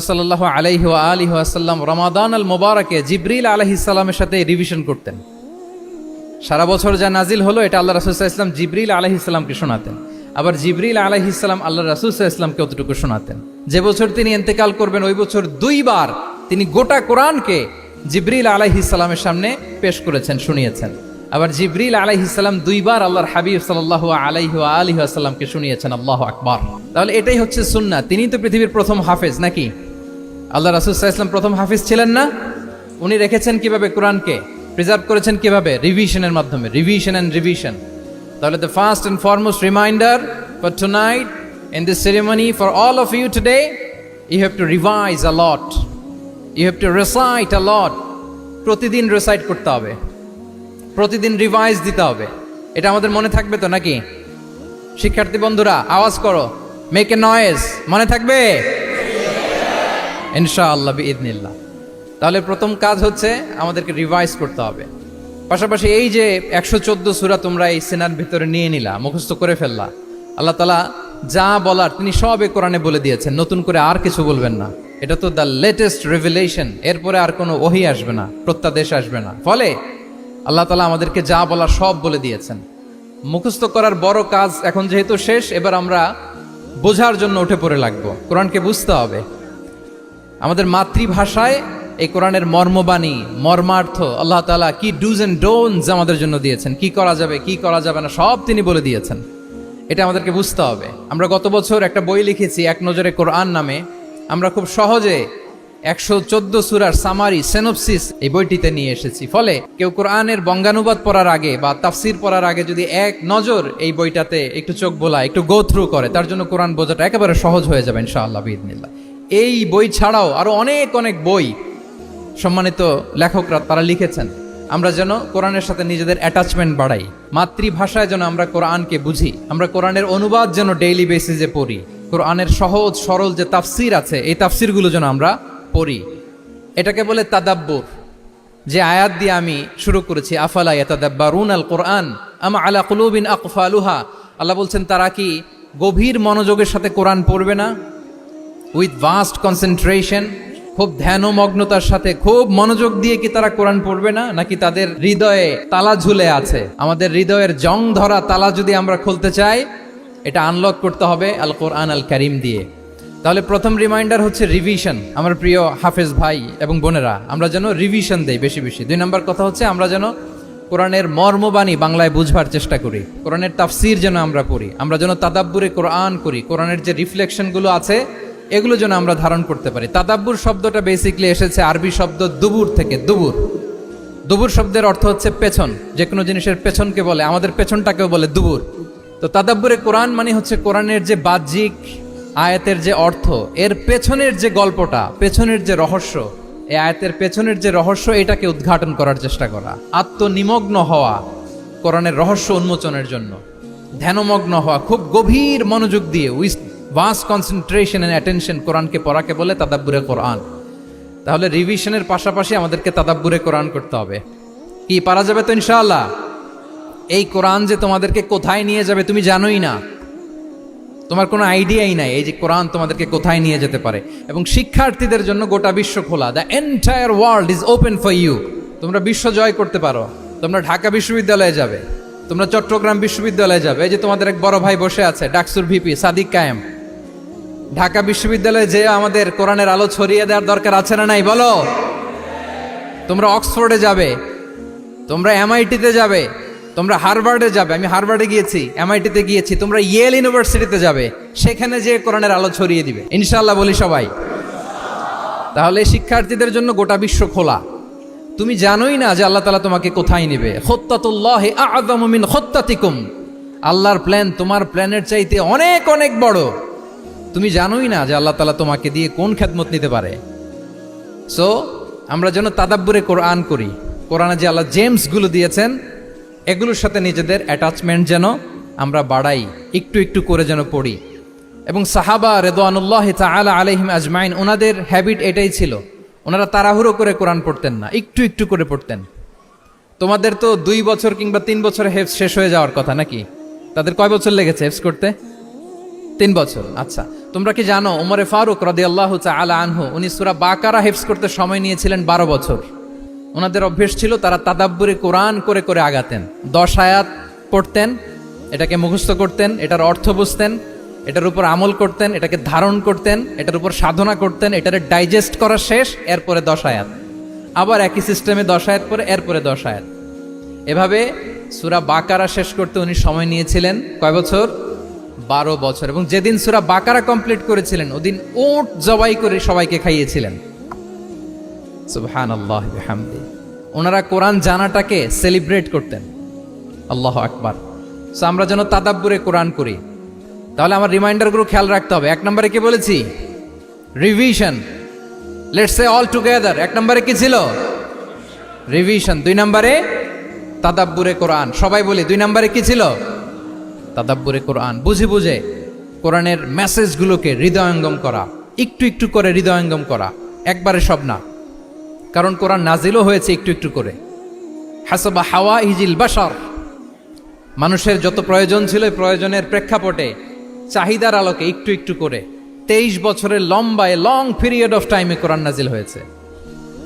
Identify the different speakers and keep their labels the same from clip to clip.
Speaker 1: সাল্লাহ আলাইহি আলী আসাল্লাম রমাদান আল মোবারকে জিব্রিল আলহি ইসলামের সাথে রিভিশন করতেন। সারা বছর যা নাজিল হলো, এটা আল্লাহ রাসুল্লাহ ইসলাম জিব্রিল আলহি ইসলামকে শোনাতেন। আবার জিব্রিল আলহি ইসলাম আল্লাহ রাসুল্লাহ ইসলামকে অতটুকু শোনাতেন। যে বছর তিনি এন্তেকাল করবেন, ওই বছর দুইবার তিনি গোটা কোরআনকে জিব্রিল আলহি ইসলামের সামনে পেশ করেছেন, শুনিয়েছেন। আবার জিব্রিল আলহি ইসলাম দুইবার আল্লাহর হাবিব সাল্লাহ আলাইহি আলী আসাল্লামকে শুনিয়েছেন, আল্লাহ আকবর। তাহলে এটাই হচ্ছে সুন্না তিনি তো পৃথিবীর প্রথম হাফেজ, নাকি? আল্লাহ রাসুল্লাহ ইসলাম প্রথম হাফিজ ছিলেন না? উনি রেখেছেন কীভাবে কোরআনকে? প্রিজার্ভ করেছেন কীভাবে? রিভিশনের মাধ্যমে। রিভিশন অ্যান্ড রিভিশন তাহলে the first and foremost reminder for tonight in this ceremony for all of you today you have to revise a lot you have to recite a lot প্রতিদিন recite করতে হবে। প্রতিদিন revise দিতে হবে। এটা আমাদের মনে থাকবে তো নাকি? শিক্ষার্থী বন্ধুরা, আওয়াজ করো। মেক এ নয়েজ মনে থাকবে? ইনশাআল্লাহ ইদনিল্লাহ তাহলে প্রথম কাজ হচ্ছে আমাদেরকে রিভাইজ করতে হবে। পাশাপাশি এই যে একশো চোদ্দ সুরা তোমরা এই সেনার ভিতরে নিয়ে নিলা, মুখস্থ করে ফেললা, আল্লাহ তালা যা বলার তিনি সব এ কোরআনে বলে দিয়েছেন, নতুন করে আর কিছু বলবেন না। এটা তো দ্য লেটেস্ট রেভেলেশন এরপরে আর কোনো ওহি আসবে না, প্রত্যাদেশ আসবে না। ফলে আল্লাহ তালা আমাদেরকে যা বলার সব বলে দিয়েছেন। মুখস্থ করার বড় কাজ এখন যেহেতু শেষ, এবার আমরা বোঝার জন্য উঠে পড়ে লাগবো। কোরআনকে বুঝতে হবে। আমাদের মাতৃভাষায় এই কোরআনের মর্মবাণী, মর্মার্থ, আল্লাহ তালা কি ডুজ অ্যান্ড ডোনস আমাদের জন্য দিয়েছেন, কি করা যাবে, কি করা যাবে না, সব তিনি বলে দিয়েছেন। এটা আমাদেরকে বুঝতে হবে। আমরা গত বছর একটা বই লিখেছি, এক নজরে কোরআন নামে। আমরা খুব সহজে একশো চোদ্দ সুরার সামারি সেনোপসিস এই বইটিতে নিয়ে এসেছি। ফলে কেউ কোরআনের বঙ্গানুবাদ পড়ার আগে বা তাফসির পড়ার আগে যদি এক নজর এই বইটাতে একটু চোখ বোলা একটু গো থ্রু করে, তার জন্য কোরআন বোঝাটা একেবারে সহজ হয়ে যাবে ইনশাআল্লাহ বিদিনিল্লাহ এই বই ছাড়াও আরও অনেক অনেক বই সম্মানিত লেখকরা তারা লিখেছেন। আমরা যেন কোরআনের সাথে নিজেদের অ্যাটাচমেন্ট বাড়াই। মাতৃভাষায় যেন আমরা কোরআনকে বুঝি। আমরা কোরআনের অনুবাদ যেন ডেইলি বেসিসে পড়ি। কোরআনের সহজ, সরল যে তাফসির আছে, এই তাফসিরগুলো যেন আমরা পড়ি। এটাকে বলে তাদাব্বুর। যে আয়াত দিয়ে আমি শুরু করেছি, আফালা ইয়াতাদাব্বারুন আল কোরআন আমা আলা কুলুবিন আকফালুহা? আল্লাহ বলছেন, তারা কি গভীর মনোযোগের সাথে কোরআন পড়বে না? উইথ ভাস্ট কনসেন্ট্রেশন খুব ধ্যানমগ্নতার সাথে, খুব মনোযোগ দিয়ে কি তারা কোরআন পড়বে না? নাকি তাদের হৃদয়ে তালা ঝুলে আছে? আমাদের হৃদয়ের জং ধরা তালা যদি আমরা খুলতে চাই, এটা আনলক করতে হবে আল কোরআন আল করিম দিয়ে। তাহলে প্রথম রিমাইন্ডার হচ্ছে রিভিশন আমার প্রিয় হাফেজ ভাই এবং বোনেরা, আমরা যেন রিভিশন দেই বেশি বেশি। দুই নম্বর কথা হচ্ছে, আমরা যেন কোরআনের মর্মবাণী বাংলায় বুঝবার চেষ্টা করি, কোরআনের তাফসির যেন আমরা পড়ি, আমরা যেন তাদাব্বুরে কোরআন করি, কোরআনের যে রিফ্লেকশনগুলো আছে এগুলো যেন আমরা ধারণ করতে পারি। তাদাব্বুর শব্দটা বেসিকলি এসেছে আরবি শব্দ দুবুর থেকে, দুবুর। দুবুর শব্দের অর্থ হচ্ছে পেছন, যে কোনো জিনিসের পেছনকে বলে, আমাদের পেছনটাকেও বলে দুবুর। তো তাদাব্বুরে কোরআন মানে হচ্ছে কোরআনের যে বাহ্যিক আয়াতের যে অর্থ, এর পেছনের যে গল্পটা, পেছনের যে রহস্য, এই আয়াতের পেছনের যে রহস্য, এটাকে উদ্ঘাটন করার চেষ্টা করা। আত্মনিমগ্ন হওয়া কোরআনের রহস্য উন্মোচনের জন্য। ধ্যানমগ্ন হওয়া, খুব গভীর মনোযোগ দিয়ে ভাস কনসেন্ট্রেশন অ্যান্ড অ্যাটেনশন কোরআনকে পড়াকে বলে তাদাব্বুরে কোরআন। তাহলে রিভিশনের পাশাপাশি আমাদেরকে তাদাব্বুরে কোরআন করতে হবে। কি, পারা যাবে তো ইনশাআল্লাহ? এই কোরআন যে তোমাদেরকে কোথায় নিয়ে যাবে তুমি জানোই না। তোমার কোনো আইডিয়াই নাই এই যে কোরআন তোমাদেরকে কোথায় নিয়ে যেতে পারে। এবং শিক্ষার্থীদের জন্য গোটা বিশ্ব খোলা। The entire world is open for you তোমরা বিশ্ব জয় করতে পারো। তোমরা ঢাকা বিশ্ববিদ্যালয়ে যাবে। তোমরা চট্টগ্রাম বিশ্ববিদ্যালয়ে যাবে। এই যে তোমাদের এক বড় ভাই বসে আছে, ডাকসুর ভিপি, সাদিক কায়েম। ঢাকা বিশ্ববিদ্যালয়ে যে আমাদের কোরআনের আলো ছড়িয়ে দেওয়ার দরকার আছে না নাই? বলো। তোমরা অক্সফোর্ডে যাবে, তোমরা এমআইটিতে যাবে, তোমরা হারভার্ডে যাবে। আমি হারভার্ডে গিয়েছি, এমআইটিতে গিয়েছি। তোমরা ইয়েল ইউনিভার্সিটিতে যাবে, সেখানে যে কোরআনের আলো ছড়িয়ে দিবে। ইনশাল্লাহ বলি সবাই। তাহলে শিক্ষার্থীদের জন্য গোটা বিশ্ব খোলা। তুমি জানোই না যে আল্লাহ তালা তোমাকে কোথায় নিবে। খত্তাতুল্লাহ আযমু খত্তাতিকুম। আল্লাহর প্ল্যান তোমার প্ল্যানের চাইতে অনেক অনেক বড়। তুমি জানোই না যে আল্লাহ তালা তোমাকে দিয়ে কোন খেদমত নিতে পারে। সো আমরা যেন তাদাব্বুরে কোরআন করি। কোরআনে যে আল্লাহ জেমসগুলো দিয়েছেন, এগুলোর সাথে নিজেদের অ্যাটাচমেন্ট যেন আমরা বাড়াই, একটু একটু করে যেন পড়ি। এবং সাহাবা রেদওয়ানুল্লাহ তালা আলহিম আজমাইন, ওনাদের হ্যাবিট এটাই ছিল, ওনারা তাড়াহুড়ো করে কোরআন পড়তেন না, একটু একটু করে পড়তেন। তোমাদের তো দুই বছর কিংবা তিন বছরে হেফস শেষ হয়ে যাওয়ার কথা নাকি? তাদের কয় বছর লেগেছে হেফস করতে? তিন বছর আচ্ছা। তোমরা কি জানো, উমরে ফারুক রদি আল্লাহ আলা আনহু, উনি সুরা বাকারা হেফস করতে সময় নিয়েছিলেন বারো বছর। ওনাদের অভ্যেস ছিল তারা তাদাব্বুরে কোরআন করে করে আগাতেন। দশ আয়াত পড়তেন, এটাকে মুখস্থ করতেন, এটার অর্থ বুঝতেন, এটার উপর আমল করতেন, এটাকে ধারণ করতেন, এটার উপর সাধনা করতেন, এটারে ডাইজেস্ট করা শেষ, এরপরে দশ আয়াত। আবার একই সিস্টেমে দশ আয়াত পরে, এরপরে দশ আয়াত। এভাবে সুরা বাকারা শেষ করতে উনি সময় নিয়েছিলেন, কয় বছর? বারো বছর। এবং যেদিন সুরা বাকারা কমপ্লিট করেছিলেন, ওদিন ওট জবাই করে সবাইকে খাইয়েছিলেন। ওনারা কোরআন জানাটাকে সেলিব্রেট করতেন। আল্লাহ আকবার। সো আমরা যেন তাদাব্বুরে কোরআন করি। তাহলে আমার রিমাইন্ডারগুলো খেয়াল রাখতে হবে। এক নম্বরে কি বলেছি? Revision let's say all together এক নম্বরে কি ছিল? রিভিশন দুই নম্বরে তাদাব্বুরে কোরআন। সবাই বলি, দুই নম্বরে কি ছিল? তাদাব্বুরে কোরআন। বুঝে বুঝে কোরআনের মেসেজগুলোকে হৃদয়ঙ্গম করা। একটু একটু করে হৃদয়ঙ্গম করা। একবারে সব না। কারণ কোরআন নাজিলও হয়েছে একটু একটু করে। হাসাবা হাওয়া ইজিল বাসার মানুষের যত প্রয়োজন ছিল প্রয়োজনের প্রেক্ষাপটে চাহিদার আলোকে একটু একটু করে। তেইশ বছরের লম্বায় লং পিরিয়ড অফ টাইমে কোরআন নাজিল হয়েছে।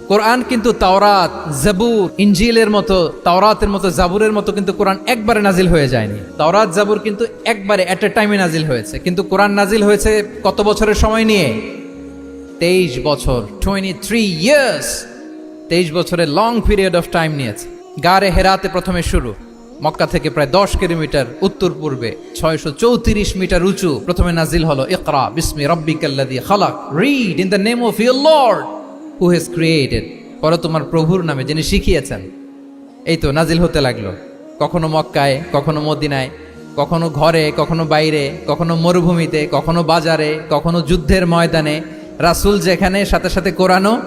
Speaker 1: কোরআন কিন্তু তাওরাত, জাবুর ইঞ্জিলের মতো, তাওরাতের মতো, জাবুরের মতো কিন্তু কোরআন একবারে নাজিল হয়ে যায়নি। তাওরাত, জাবুর কিন্তু একবারে এট এ টাইমে নাজিল হয়েছে। কিন্তু কোরআন নাজিল হয়েছে কত বছরের সময় নিয়ে? তেইশ বছর টোয়েন্টি থ্রি ইয়ার্স তেইশ বছরের লং পিরিয়ড অফ টাইম নিয়েছে। গারে হেরাতে প্রথমে শুরু। মক্কা থেকে প্রায় দশ কিলোমিটার উত্তর পূর্বে, ছয়শো চৌত্রিশ মিটার উঁচু প্রথমে নাজিল হলো, ইকরা, বিসমি রব্বিকাল্লাদি খালাক। Read in the name of your lord who has created পরে তোমার প্রভুর নামে, যিনি শিখিয়েছেন। এই তো নাজিল হতে লাগল। কখনো মক্কায়, কখনো মদিনায়, কখনো ঘরে, কখনো বাইরে, কখনো মরুভূমিতে, কখনো বাজারে, কখনো যুদ্ধের ময়দানে। রাসূল যেখানে, সাথে সাথে কোরআনও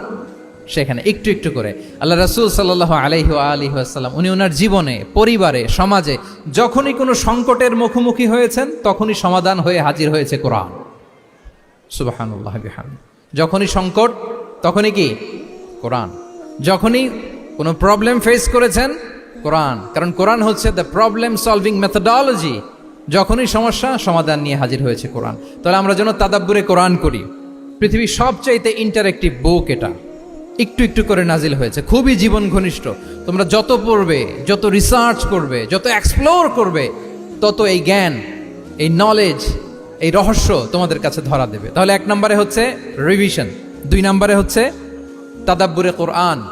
Speaker 1: সেখানে। একটু একটু করে। আল্লাহ রাসূল সাল্লাহ আলাইহি আলিহি আসসালাম উনি ওনার জীবনে, পরিবারে, সমাজে, যখনই কোনো সংকটের মুখোমুখি হয়েছেন, তখনই সমাধান হয়ে হাজির হয়েছে কোরআন। সুবাহানুল্লাহ যখনই সংকট তখনই কি? কোরআন। যখনই কোনো প্রবলেম ফেস করেছেন, কোরআন। কারণ কোরআন হচ্ছে দ্য প্রবলেম সলভিং মেথডোলজি যখনই সমস্যা, সমাধান নিয়ে হাজির হয়েছে কোরআন। তাহলে আমরা যেন তাদাব্বুরে কোরআন করি। পৃথিবীর সবচাইতে ইন্টারেক্টিভ বুক এটা। একটু একটু করে নাজিল হয়েছে। খুবই জীবন ঘনিষ্ঠ। তোমরা যত পড়বে, যত রিসার্চ করবে, যত এক্সপ্লোর করবে, তত এই জ্ঞান, এই নলেজ এই রহস্য তোমাদের কাছে ধরা দেবে। তাহলে এক নম্বরে হচ্ছে রিভিশন দুই নম্বরে হচ্ছে তাদাব্বুরে কোরআন।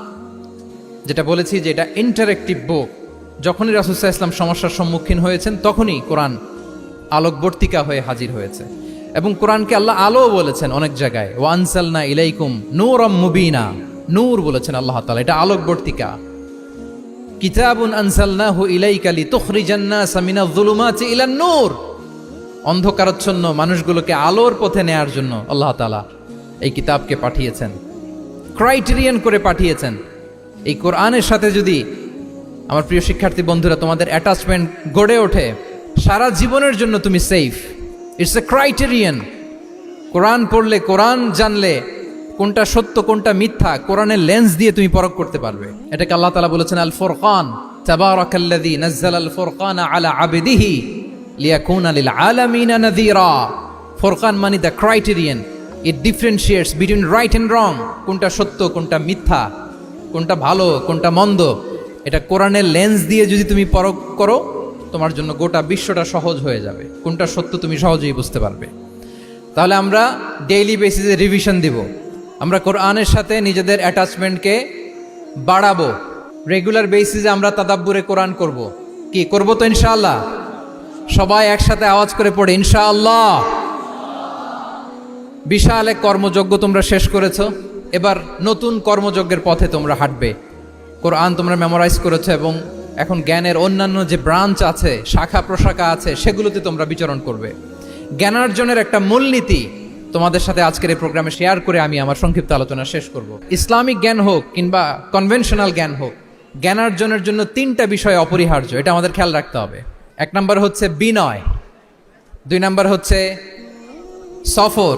Speaker 1: যেটা বলেছি যে এটা ইন্টারেক্টিভ বুক যখনই রাসুসাহ ইসলাম সমস্যার সম্মুখীন হয়েছেন, তখনই কোরআন আলোকবর্তিকা হয়ে হাজির হয়েছে। এবং কোরআনকে আল্লাহ আলো বলেছেন অনেক জায়গায় ওয়ানসালনা ইলাইকুম নূর মুবিনা। নূর বলেছেন আল্লাহ তালা এটা আলোকবর্তিকা। কিতাবুন আনসালনাহু ইলাইকা লিতুখরিজান্না সামিনা যুলুমাতি ইলান নূর। অন্ধকারচ্ছন্ন মানুষগুলোকে আলোর পথে নেয়ার জন্য আল্লাহ তাআলা এই কিতাবকে পাঠিয়েছেন। ক্রাইটেরিয়ান করে পাঠিয়েছেন। এই কোরআনের সাথে যদি আমার প্রিয় শিক্ষার্থী বন্ধুরা, তোমাদের অ্যাটাচমেন্ট গড়ে ওঠে, সারা জীবনের জন্য তুমি safe it's a criterion Quran পড়লে কোরআন জানলে কোনটা সত্য, কোনটা মিথ্যা, কোরআনের লেন্স দিয়ে তুমি পরখ করতে পারবে। এটাকে আল্লাহ তালা বলেছেন আল ফোরকান তাবারাকাল্লাযী নাজ্জাল আল ফুরকান আলা আবদিহি লিয়াকুনা লিল আলামিনা নাযীরা। ফোরকান মানে the criterion it differentiates between right and wrong কোনটা সত্য, কোনটা মিথ্যা, কোনটা ভালো, কোনটা মন্দ। এটা কোরআনের লেন্স দিয়ে যদি তুমি পরখ করো, তোমার জন্য গোটা বিশ্বটা সহজ হয়ে যাবে। কোনটা সত্য তুমি সহজেই বুঝতে পারবে। তাহলে আমরা ডেইলি বেসিসে রিভিশন দিব। আমরা কোরআনের সাথে নিজেদের অ্যাটাচমেন্টকে বাড়াবো। রেগুলার বেসিসে আমরা তাদাব্বুরে কোরআন করব। কি, করব তো ইনশাআল্লাহ? সবাই একসাথে আওয়াজ করে পড়ে, ইনশাআল্লাহ। বিশাল এক কর্মযজ্ঞ তোমরা শেষ করেছ। এবার নতুন কর্মযজ্ঞের পথে তোমরা হাঁটবে। কোরআন তোমরা মেমোরাইজ করেছ এবং এখন জ্ঞানের অন্যান্য যে ব্রাঞ্চ আছে, শাখা প্রশাখা আছে, সেগুলোতে তোমরা বিচরণ করবে। জ্ঞানার্জনের একটা মূলনীতি তোমাদের সাথে আজকের এই প্রোগ্রামে শেয়ার করে আমি আমার সংক্ষিপ্ত আলোচনা শেষ করব। ইসলামিক জ্ঞান হোক কিংবা কনভেনশনাল জ্ঞান হোক, জ্ঞানার্জনের জন্য তিনটা বিষয় অপরিহার্য, এটা আমাদের খেয়াল রাখতে হবে। এক নম্বর হচ্ছে বিনয়, দুই নম্বর হচ্ছে সফর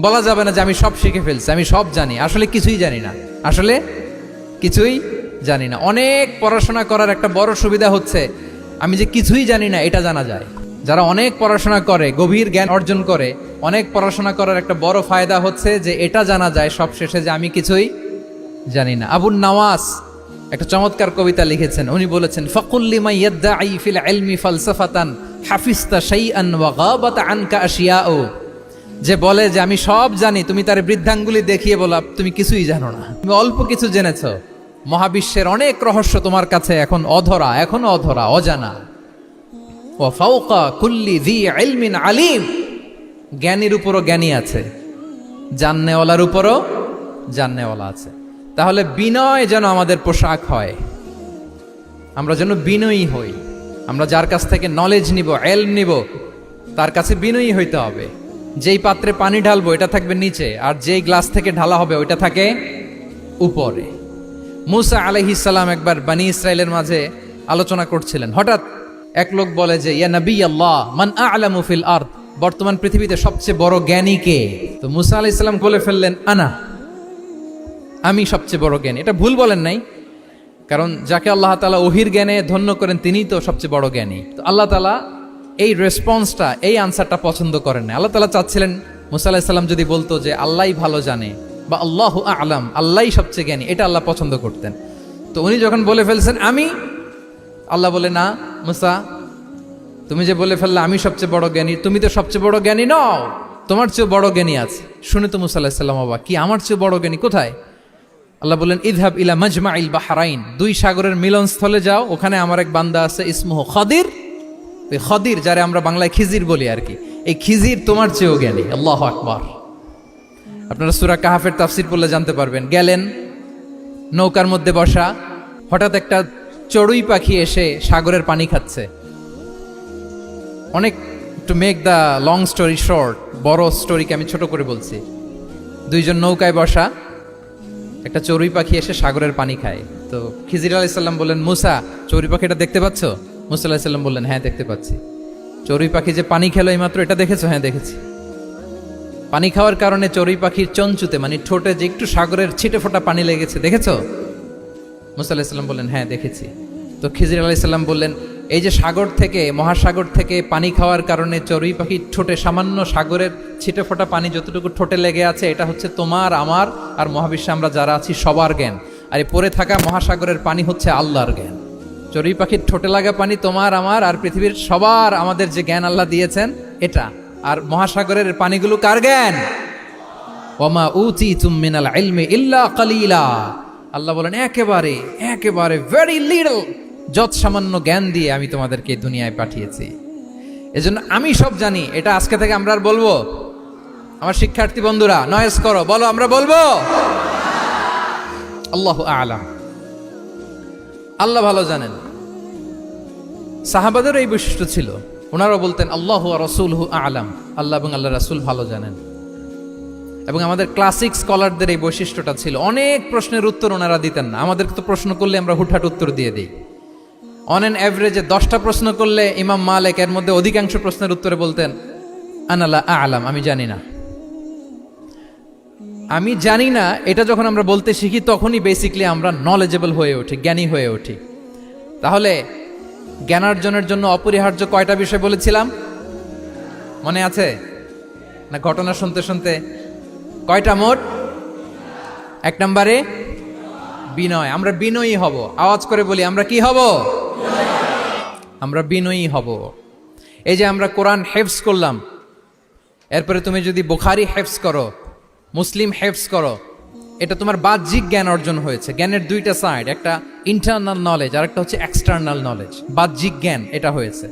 Speaker 1: বলা যাবে না যে আমি সব শিখে ফেলছি, আমি সব জানি। আসলে কিছুই জানি না। আসলে কিছুই জানি না। অনেক পড়াশোনা করার একটা বড় সুবিধা হচ্ছে, আমি যে কিছুই জানি না, এটা জানা যায়। যারা অনেক পড়াশোনা করে, গভীর জ্ঞান অর্জন করে, অনেক পড়াশোনা করার একটা বড় ফায়দা হচ্ছে যে এটা জানা যায় সব শেষে যে আমি কিছুই জানি না। আবুল নওয়াজ একটা চমৎকার কবিতা লিখেছেন। উনি বলেছেন ফকুল্লিমা ইয়াদ্দাঈ ফিল ইলমি ফালসাফাতান হাফিজতা শাইআন ওয়া গাবাত আনকা আশিয়াউ। যে বলে যে আমি সব জানি, তুমি তার বৃদ্ধাঙ্গুলি দেখিয়ে বলা তুমি কিছুই জানো না। তুমি অল্প কিছু জেনেছ। মহাবিশ্বের অনেক রহস্য তোমার কাছে এখন অধরা এখন অধরা, অজানা। ও ফাউকা কুল্লি দি ইলমিন আলিম। জ্ঞানীর উপরও জ্ঞানী আছে, জাননেওয়ালার উপরও জাননেওয়ালা আছে। তাহলে বিনয় যেন আমাদের পোশাক হয়, আমরা যেন বিনয়ী হই। আমরা যার কাছ থেকে নলেজ নিব এল নিব, তার কাছে বিনয়ী হইতে হবে। যেই পাত্রে পানি ঢালবো, এটা থাকবে নিচে, আর যেই গ্লাস থেকে ঢালা হবে, ওইটা থাকে উপরে। মুসা আলহিসাল্লাম একবার বানি ইসরায়েলের মাঝে আলোচনা করছিলেন। হঠাৎ এক লোক বলে যে, ইয়া নবী আল্লাহ, মান আলামু ফিল আর্থ বর্তমান পৃথিবীতে সবচেয়ে বড় জ্ঞানী কে? তো মুসা আলাইসাল্লাম বলে ফেললেন, আনা, আমি সবচেয়ে বড় জ্ঞানী। এটা ভুল বলেন নাই, কারণ যাকে আল্লাহ তালা ওহির জ্ঞানে ধন্য করেন, তিনিই তো সবচেয়ে বড় জ্ঞানী। তো আল্লাহ তালা এই রেসপন্সটা এই আনসারটা পছন্দ করেন না আল্লাহ তালা চাচ্ছিলেন, মুসা যদি বলতো যে, আল্লাহই ভালো জানে বা আল্লাহ আলাম, আল্লাহই সবচেয়ে জ্ঞানী। এটা আল্লাহ পছন্দ করতেন। তো উনি যখন বলে ফেলছেন, আমি? আল্লাহ বলে, না, মুসা, তুমি যে বলে ফেললে, আমি সবচেয়ে বড় জ্ঞানী, তুমি তো সবচেয়ে বড় জ্ঞানী নও, তোমার চেয়ে বড় জ্ঞানী আছে। শুনে তো মুসা বাবা কি, আমার চেয়ে বড় জ্ঞানী, কোথায়? আল্লাহ বললেন, ইদহাব ইলা মজমা ইল বাহারাইন, দুই সাগরের মিলনস্থলে যাও, ওখানে আমার এক বান্দা আছে, ইসমুহ খদির। ওই খদির যারে আমরা বাংলায় খিজির বলি আর কি। এই খিজির তোমার চেয়েও জ্ঞানী। আল্লাহ আকবার। আপনারা সুরা কাহাফের তাফসির পড়লে জানতে পারবেন। গেলেন, নৌকার মধ্যে বসা, হঠাৎ একটা চড়ুই পাখি এসে সাগরের পানি খাচ্ছে। অনেক to make the long story short বড় স্টোরিকে আমি ছোট করে বলছি। দুইজন নৌকায় বসা, একটা চড়ুই পাখি এসে সাগরের পানি খায়। তো খিজির আলাইসাল্লাম বললেন, মুসা, চড়ুই পাখিটা দেখতে পাচ্ছ? মুসা আলাহিসাল্লাম বললেন হ্যাঁ দেখতে পাচ্ছি। চড়ুই পাখি যে পানি খেলো এইমাত্র, এটা দেখেছ? হ্যাঁ দেখেছি। পানি খাওয়ার কারণে চড়ুই পাখির চঞ্চুতে মানে ঠোঁটে যে একটু সাগরের ছিটে ফোটা পানি লেগেছে, দেখেছ? মুসা আলাহিসাল্লাম বললেন হ্যাঁ দেখেছি। তো খিজির আলাইসাল্লাম বললেন, এই যে সাগর থেকে, মহাসাগর থেকে পানি খাওয়ার কারণে চড়ুই পাখির ঠোঁটে সামান্য সাগরের ছিটে ফোটা পানি যতটুকু ঠোঁটে লেগে আছে, এটা হচ্ছে তোমার, আমার আর মহাবিশ্বে আমরা যারা আছি, সবার জ্ঞান। আর এই পড়ে থাকা মহাসাগরের পানি হচ্ছে আল্লাহর জ্ঞান। চড়ুই পাখির ঠোঁটে লাগা পানি তোমার, আমার আর পৃথিবীর সবার আমাদের যে জ্ঞান আল্লাহ দিয়েছেন, এটা। আর মহাসাগরের পানিগুলো কার জ্ঞান? ওমা উচি তুমিনাল ইলমে ইল্লা কালিলা। আল্লাহ বলেন, একেবারে একেবারে ভেরি লিটল যত সামান্য জ্ঞান দিয়ে আমি তোমাদেরকে দুনিয়ায় পাঠিয়েছি। এজন্য আমি সব জানি, এটা আজকে থেকে আমরা আর বলব। আমার শিক্ষার্থী বন্ধুরা নয়েস করো, বলো, আমরা বলব? আল্লাহ আলাম। আল্লাহ ভালো জানেন। সাহাবাদের এই বৈশিষ্ট্য ছিল। ওনারা বলতেন, আল্লাহ রসুল হু আলাম। আল্লাহ এবং আল্লাহ রাসুল ভালো জানেন। এবং আমাদের ক্লাসিক স্কলারদের এই বৈশিষ্ট্যটা ছিল। অনেক প্রশ্নের উত্তর ওনারা দিতেন না। আমাদেরকে তো প্রশ্ন করলে আমরা হুটহাট উত্তর দিয়ে দিই। অন অ্যান অ্যাভারেজে দশটা প্রশ্ন করলে ইমাম মালেক এর মধ্যে অধিকাংশ প্রশ্নের উত্তরে বলতেন আনালা আলাম, আমি জানি না। আমি জানি না, এটা যখন আমরা বলতে শিখি, তখনই বেসিকলি আমরা নলেজেবল হয়ে উঠি, জ্ঞানী হয়ে উঠি। তাহলে, জ্ঞানার্জনের জন্য অপরিহার্য কয়টা বিষয় বলেছিলাম? মনে আছে? না, ঘটনা শুনতে শুনতে। কয়টা মোট? এক নম্বরে, বিনয়। আমরা বিনয়ী হব। আওয়াজ করে বলি, আমরা কি হব? আমরা বিনয়ী হব। এই যে আমরা কোরআন হেফস করলাম, এরপরে তুমি যদি বুখারি হেফস করো মুসলিম হেফস করো। এটা তোমার বাহ্যিক জ্ঞান অর্জন হয়েছে। জ্ঞানের দুইটা সাইড একটা ইন্টারনাল নলেজ আর একটা হচ্ছে এক্সটার্নাল নলেজ বাহ্যিক জ্ঞান, এটা হয়েছে।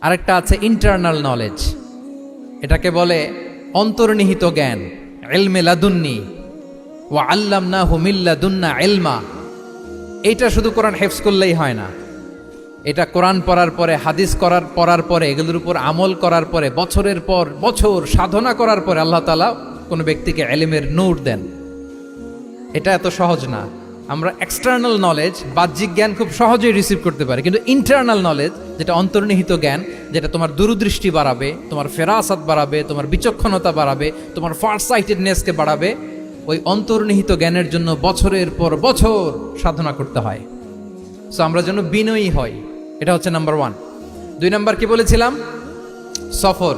Speaker 1: আরেকটা আছে ইন্টারনাল নলেজ এটাকে বলে অন্তর্নিহিত জ্ঞান। এলমে লাদুন্নি ও আল্লাম না হুমিল্লা দুন্না এলমা এটা শুধু কোরআন হেফস করলেই হয় না। এটা কোরআন পড়ার পরে, হাদিস করার, পড়ার পরে, এগুলোর উপর আমল করার পরে, বছরের পর বছর সাধনা করার পরে আল্লাহ তালা কোনো ব্যক্তিকে এলিমের নূর দেন। এটা এত সহজ না। আমরা এক্সটার্নাল নলেজ বাহ্যিক জ্ঞান খুব সহজেই রিসিভ করতে পারি। কিন্তু ইন্টারনাল নলেজ যেটা অন্তর্নিহিত জ্ঞান, যেটা তোমার দূরদৃষ্টি বাড়াবে, তোমার ফেরাসাত বাড়াবে, তোমার বিচক্ষণতা বাড়াবে, তোমার ফার সাইটেডনেসকে বাড়াবে, ওই অন্তর্নিহিত জ্ঞানের জন্য বছরের পর বছর সাধনা করতে হয়। সো আমরা যেন বিনয়ী হই। এটা হচ্ছে নাম্বার ওয়ান দুই নাম্বার কি বলেছিলাম? সফর।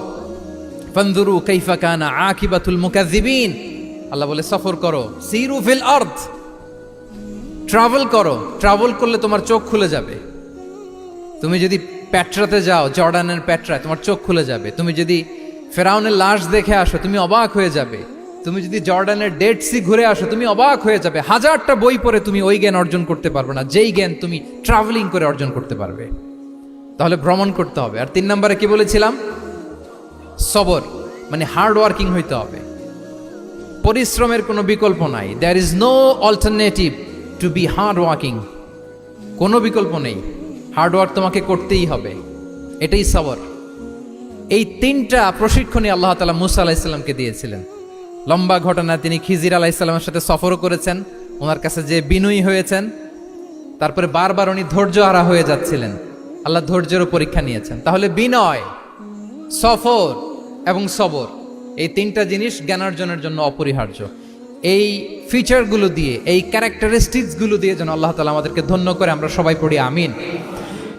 Speaker 1: ফন্দুরু কাইফা কানা আকিবাতুল মুকাজ্জিবিন আল্লাহ বলে, সফর করো, সিরু ফিল আর্থ ট্রাভেল করো, ট্রাভেল করলে তোমার চোখ খুলে যাবে। তুমি যদি প্যাট্রাতে যাও, জর্ডানের প্যাট্রায়, তোমার চোখ খুলে যাবে। তুমি যদি ফেরাউনের লাশ দেখে আসো, তুমি অবাক হয়ে যাবে। তুমি যদি জর্ডানের ডেড সি ঘুরে আসো, তুমি অবাক হয়ে যাবে। হাজারটা বই পড়ে তুমি ওই জ্ঞান অর্জন করতে পারবে না। যেই জ্ঞান তুমি ট্রাভেলিং করে অর্জন করতে পারবে। তাহলে ভ্রমণ করতে হবে। আর তিন নম্বরে কি বলেছিলাম? সবর মানে হার্ড ওয়ার্কিং হইতে হবে। পরিশ্রমের কোনো বিকল্প নাই। There is no alternative to be hard working কোনো বিকল্প নেই। হার্ড ওয়ার্ক তোমাকে করতেই হবে। এটাই সবর। এই তিনটা প্রশিক্ষণই আল্লাহ তালা মুসা আলাহিসাল্লামকে দিয়েছিলেন। লম্বা ঘটনা, তিনি খিজির আলাহিসাল্লামের সাথে সফরও করেছেন। ওনার কাছে যে বিনয়ী হয়েছেন, তারপরে বারবার উনি ধৈর্য হারা হয়ে যাচ্ছিলেন। আল্লাহ ধৈর্যেরও পরীক্ষা নিয়েছেন। তাহলে বিনয় সফর এবং সবর, এই তিনটা জিনিস জ্ঞান অর্জনের জন্য অপরিহার্য। এই ফিচারগুলো দিয়ে, এই ক্যারেক্টারিস্টিক্সগুলো দিয়ে যেন আল্লাহ তালা আমাদেরকে ধন্য করে, আমরা সবাই পড়ি আমিন।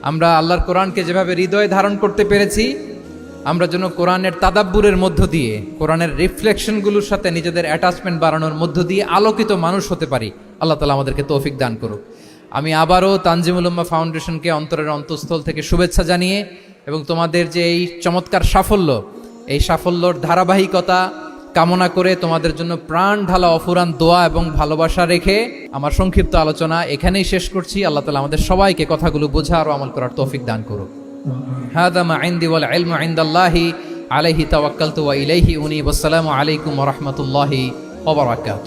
Speaker 1: আমরা আল্লাহর কোরআনকে যেভাবে হৃদয়ে ধারণ করতে পেরেছি, আমরা যেন কোরআনের তাদাব্বুরের মধ্য দিয়ে, কোরআনের রিফ্লেকশনগুলোর সাথে নিজেদের অ্যাটাচমেন্ট বাড়ানোর মধ্য দিয়ে আলোকিত মানুষ হতে পারি, আল্লাহ তালা আমাদেরকে তৌফিক দান করুক। আমি আবারও তানজিমুল উম্মা ফাউন্ডেশনকে অন্তরের অন্তঃস্থল থেকে শুভেচ্ছা জানিয়ে এবং তোমাদের যে এই চমৎকার সাফল্য, এই সাফল্যর ধারাবাহিকতা কামনা করে তোমাদের জন্য প্রাণ ঢালা অফুরান দোয়া এবং ভালোবাসা রেখে আমার সংক্ষিপ্ত আলোচনা এখানেই শেষ করছি। আল্লাহ তালা আমাদের সবাইকে কথাগুলো বোঝা আর আমল করার তৌফিক দান করুক। হাদামা আইন্দি ওয়াল আলাইহি ইলাইহি উনি আলাইকুম ওয়া ওবরাকাত